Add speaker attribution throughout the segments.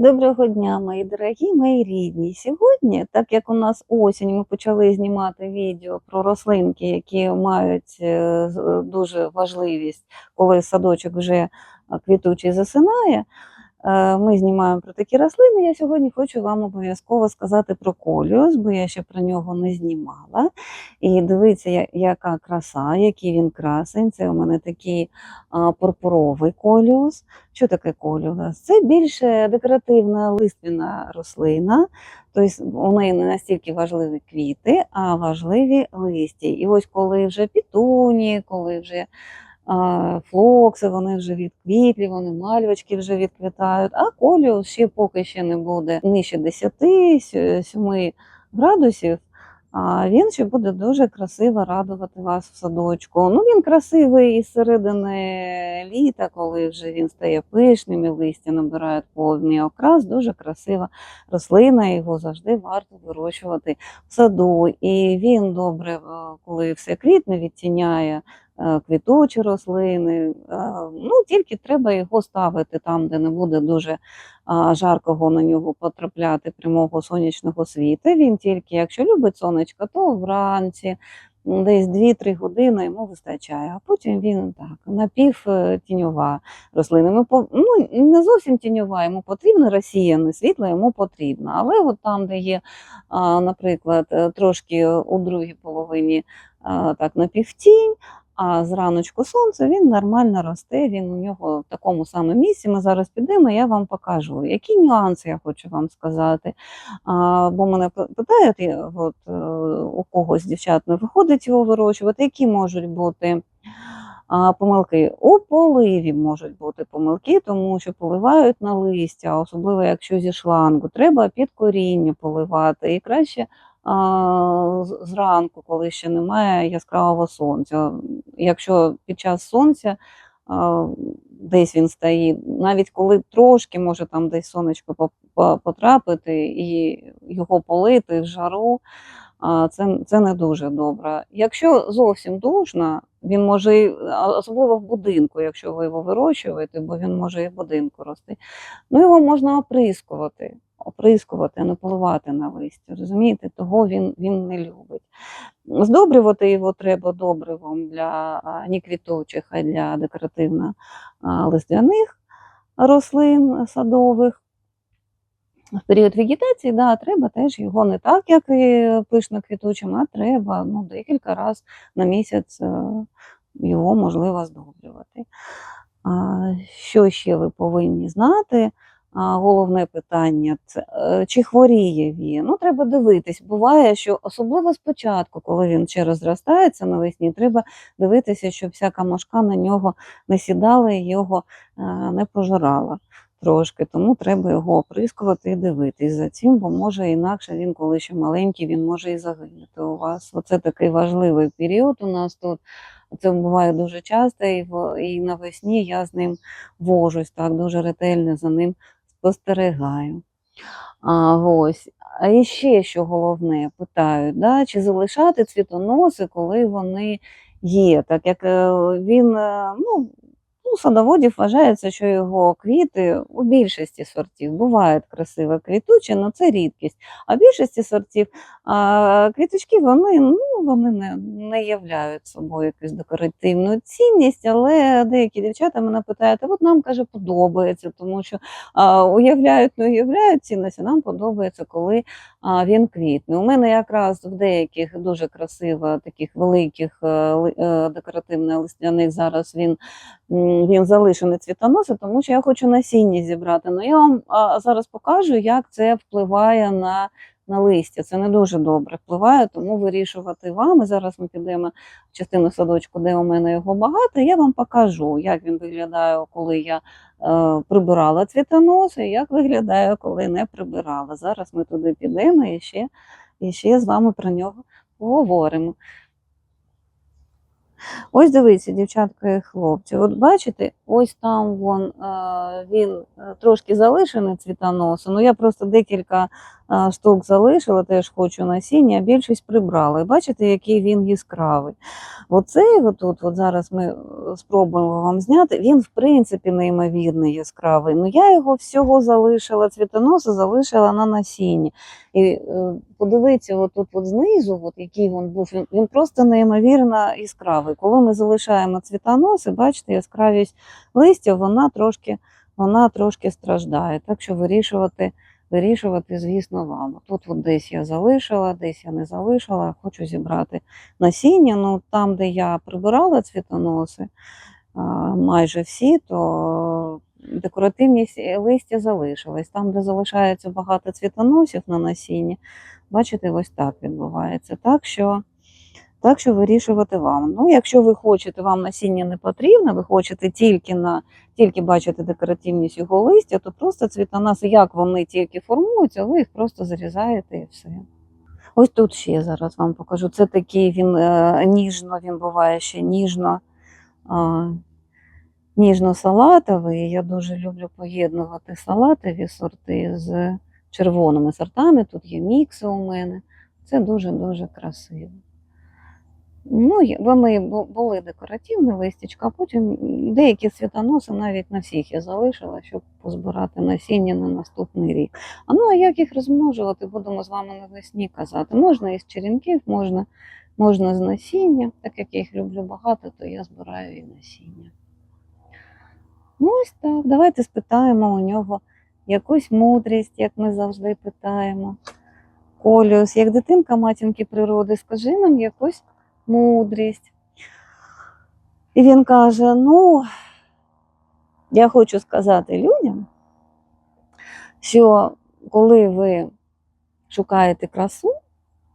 Speaker 1: Доброго дня, мої дорогі, мої рідні. Сьогодні, так як у нас осінь, ми почали знімати відео про рослинки, які мають е, дуже важливість, коли садочок вже е, квітучий засинає. Е, Ми знімаємо про такі рослини. Я сьогодні хочу вам обов'язково сказати про коліус, бо я ще про нього не знімала. І дивіться, яка краса, який він красень. Це у мене такий пурпуровий коліус. Що таке коліус? Це більше декоративна лиственна рослина, тобто у неї не настільки важливі квіти, а важливі листі. І ось коли вже пітуні, коли вже флокси, вони вже відквітлі, вони мальвочки вже відквітають, а коліус ще поки ще не буде нижче 10-7 градусів. Він ще буде дуже красиво радувати вас в садочку. Ну він красивий із середини літа, коли вже він стає пишним, і листя набирає повний окрас. Дуже красива рослина. Його завжди варто вирощувати в саду. І він добре, е, коли все квітне, відтіняє квітучі рослини. Е, Ну тільки треба його ставити там, де не буде дуже жаркого на нього потрапляти прямого сонячного світу. Він тільки, якщо любить сонечко, то вранці. Десь 2-3 години йому вистачає, а потім він так напівтіньова рослина. Ми по- ну, не зовсім тіньова, йому потрібно розсіяне світло, йому потрібно. Але от там, де є, наприклад, е, трошки у другій половині так напівтінь, а зраночку сонце він нормально росте. Він у нього в такому самому місці. Ми зараз підемо, я вам покажу, які нюанси я хочу вам сказати. А, бо мене питають, от, е, у когось дівчат не виходить його вирощувати, які можуть бути. А, помилки у поливі можуть бути помилки, тому що поливають на листя, особливо якщо зі шлангу. Треба під коріння поливати. І краще зранку, коли ще немає яскравого сонця. Якщо під час сонця десь він стоїть, навіть коли трошки може там десь сонечко по- по- потрапити і його полити в жару, це, це не дуже добре. Якщо зовсім душно, він може, особливо в будинку, якщо ви його вирощуєте, бо він може і в будинку рости. Ну, його можна оприскувати, оприскувати, а не поливати на листя. Розумієте, того він, він не любить. Здобрювати його треба добривом для а, не квітучих, а для декоративно листяних рослин садових. В період вегетації, да, треба теж його не так, як і пишно квітучим, а треба ну, декілька разів на місяць е, його можливо здобрювати. Що ще ви повинні знати? Головне питання це е, чи хворіє він. Ну, треба дивитись. Буває, що особливо спочатку, коли він ще розростається навесні, треба дивитися, щоб всяка мошка на нього не сідала і його е, не пожирала трошки. Тому треба його оприскувати і дивитись за цим, бо може інакше він, коли ще маленький, він може і загинути у вас. Оце такий важливий період у нас тут. Це буває дуже часто, і, в, і навесні я з ним вожусь, так дуже ретельно за ним спостерігаю. А, ось. А і ще що головне, питаю, да, чи залишати цвітоноси, коли вони є. Так як е, він, е, ну, у садоводів вважається, що його квіти у більшості сортів бувають красиво квітучі, але це рідкість. А в більшості сортів а, квіточки вони, ну, вони не, не являють собою якусь декоративну цінність, але деякі дівчата мене питають, а от нам каже, подобається, тому що а, уявляють, не уявляють цінність, а нам подобається, коли а, він квітне. У мене якраз в деяких дуже красиво таких великих е, е, декоративно-листяних зараз він, він залишений цвітоноси, тому що я хочу насіння зібрати. Ну я вам зараз покажу, як це впливає на. На листя це не дуже добре впливає, тому вирішувати вам. І зараз ми підемо в частину садочку, де у мене його багато. Я вам покажу, як він виглядає, коли я е, прибирала цвітоноси, і як виглядає, коли не прибирала. Зараз ми туди підемо і ще, і ще з вами про нього поговоримо. Ось дивіться, дівчатка і хлопці. От бачите, ось там вон, е, він е, трошки залишений цвітоносом. Ну я просто декілька штук залишила, теж хочу насіння, а більшість прибрала. І бачите, який він яскравий. Оцей отут, от зараз ми е, спробуємо вам зняти, він в принципі неймовірно яскравий. Ну я його всього залишила, цвітоноси залишила на насінні. І е, подивіться, от тут от знизу, от який він був, він, він просто неймовірно яскравий. Коли ми залишаємо цвітоноси, бачите, яскравість листя, вона трошки, вона трошки страждає. Так що вирішувати, вирішувати, звісно, вам. Тут от десь я залишила, десь я не залишила, хочу зібрати насіння. Ну там, де я прибирала цвітоноси, майже всі, то декоративність е, листя залишилась. Там, де залишається багато цвітоносів на насінні, бачите, ось так відбувається. Так що, так що вирішувати вам. Ну, якщо ви хочете, вам насіння не потрібно, ви хочете тільки на тільки бачити декоративність його листя, то просто цвітоноси, як вони тільки формуються, ви їх просто зарізаєте і все. Ось тут ще зараз вам покажу. Це такий він е, ніжно, він буває ще ніжно. Е, ніжно-салатовий. Я дуже люблю поєднувати салатові сорти з червоними сортами. Тут є мікси у мене. Це дуже-дуже красиво. Ну, вони були декоративні листячка, а потім деякі світоноси навіть на всіх я залишила, щоб позбирати насіння на наступний рік. А ну а як їх розмножувати, будемо з вами навесні казати. Можна із черенків, можна, можна з насіння. Так як я їх люблю багато, то я збираю і насіння. Ну, ось так. Давайте спитаємо у нього якусь мудрість, як ми завжди питаємо. Коліус, як дитинка матінки природи, скажи нам якусь мудрість. І він каже: ну, я хочу сказати людям, що коли ви шукаєте красу,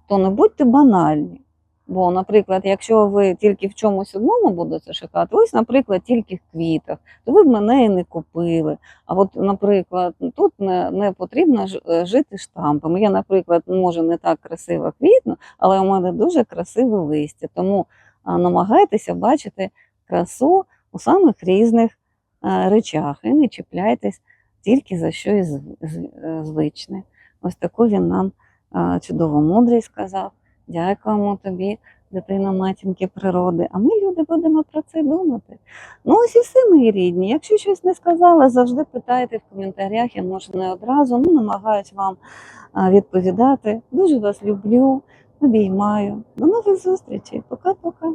Speaker 1: то не будьте банальні. Бо, наприклад, якщо ви тільки в чомусь одному будете шукати, ось, наприклад, тільки в квітах, то ви б мене і не купили. А от, наприклад, тут не, не потрібно е, жити штампами. Я, наприклад, може не так красиво квітну, але у мене дуже красиве листя. Тому намагайтеся бачити красу у самих різних е, речах і не чіпляйтесь тільки за щось е, звичне. Ось таку він нам чудову мудрість сказав. Дякуємо тобі, дитина матінки природи. А ми, люди, будемо про це думати. Ну, ось і все, мої рідні. Якщо щось не сказала, завжди питайте в коментарях. Я можу не одразу, ну намагаюсь вам відповідати. Дуже вас люблю, обіймаю. До нових зустрічей. Пока-пока.